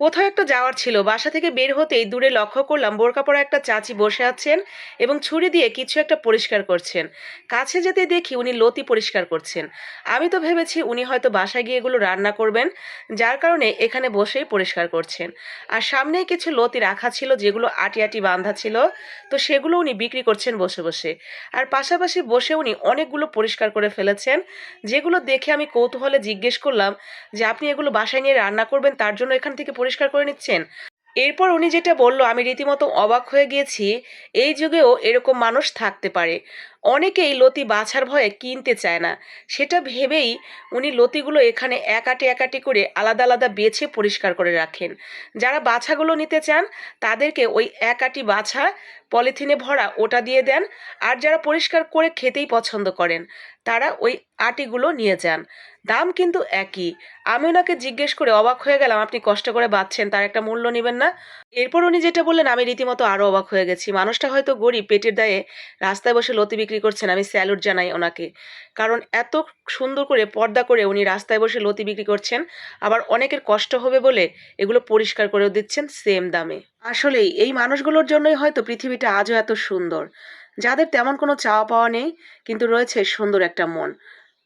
কোথাও একটা যাওয়ার ছিল। বাসা থেকে বের হতেই দূরে লক্ষ্য করলাম বোরকা পরা একটা চাচি বসে আছেন এবং ছুরি দিয়ে কিছু একটা পরিষ্কার করছেন। কাছে যেতে দেখি উনি লতি পরিষ্কার করছেন। আমি তো ভেবেছি উনি হয়তো বাসায় গিয়ে এগুলো রান্না করবেন, যার কারণে এখানে বসেই পরিষ্কার করছেন। আর সামনেই কিছু লতি রাখা ছিল যেগুলো আটি আটি বাঁধা ছিল, তো সেগুলো উনি বিক্রি করছেন বসে বসে। আর পাশাপাশি বসে উনি অনেকগুলো পরিষ্কার করে ফেলেছেন, যেগুলো দেখে আমি কৌতূহলে জিজ্ঞেস করলাম যে, আপনি এগুলো বাসায় নিয়ে রান্না করবেন, তার জন্য এখান থেকে পরিষ্কার করে নিচ্ছেন? এরপর উনি যেটা বলল, আমি রীতিমতো অবাক হয়ে গিয়েছি, এই যুগেও এরকম মানুষ থাকতে পারে। অনেকেই লতি বাছার ভয়ে কিনতে চায় না। সেটা ভেবেই উনি লতিগুলো এখানে একাটি একাটি করে আলাদা আলাদা বেছে পরিষ্কার করে রাখেন। যারা বাছাগুলো নিতে চান, তাদেরকে ওই একাটি বাছা পলিথিনে ভরা ওটা দিয়ে দেন আর যারা পরিষ্কার করে খেতেই পছন্দ করেন, তারা ওই আটিগুলো নিয়ে যান। দাম কিন্তু একই। আমি ওনাকে জিজ্ঞেস করে অবাক হয়ে গেলাম, আপনি কষ্ট করে বাঁচছেন, তার একটা মূল্য নেবেন না। এরপর উনি যেটা বললেন, আমি রীতিমতো আরও অবাক হয়ে গেছি। মানুষটা হয়তো গরিব, পেটের দায়ে রাস্তায় বসে লতি বিক্রি করছেন, আমি স্যালুট জানাই ওনাকে। কারণ এত সুন্দর করে পর্দা করে উনি রাস্তায় বসে লতি বিক্রি করছেন, আবার অনেকের কষ্ট হবে বলে এগুলো পরিষ্কার করেও দিচ্ছেন সেম দামে। আসলেই, এই মানুষগুলোর জন্যই হয়তো পৃথিবীটা আজও এত সুন্দর। যাদের তেমন কোনো চাওয়া পাওয়া নেই, কিন্তু রয়েছে সুন্দর একটা মন।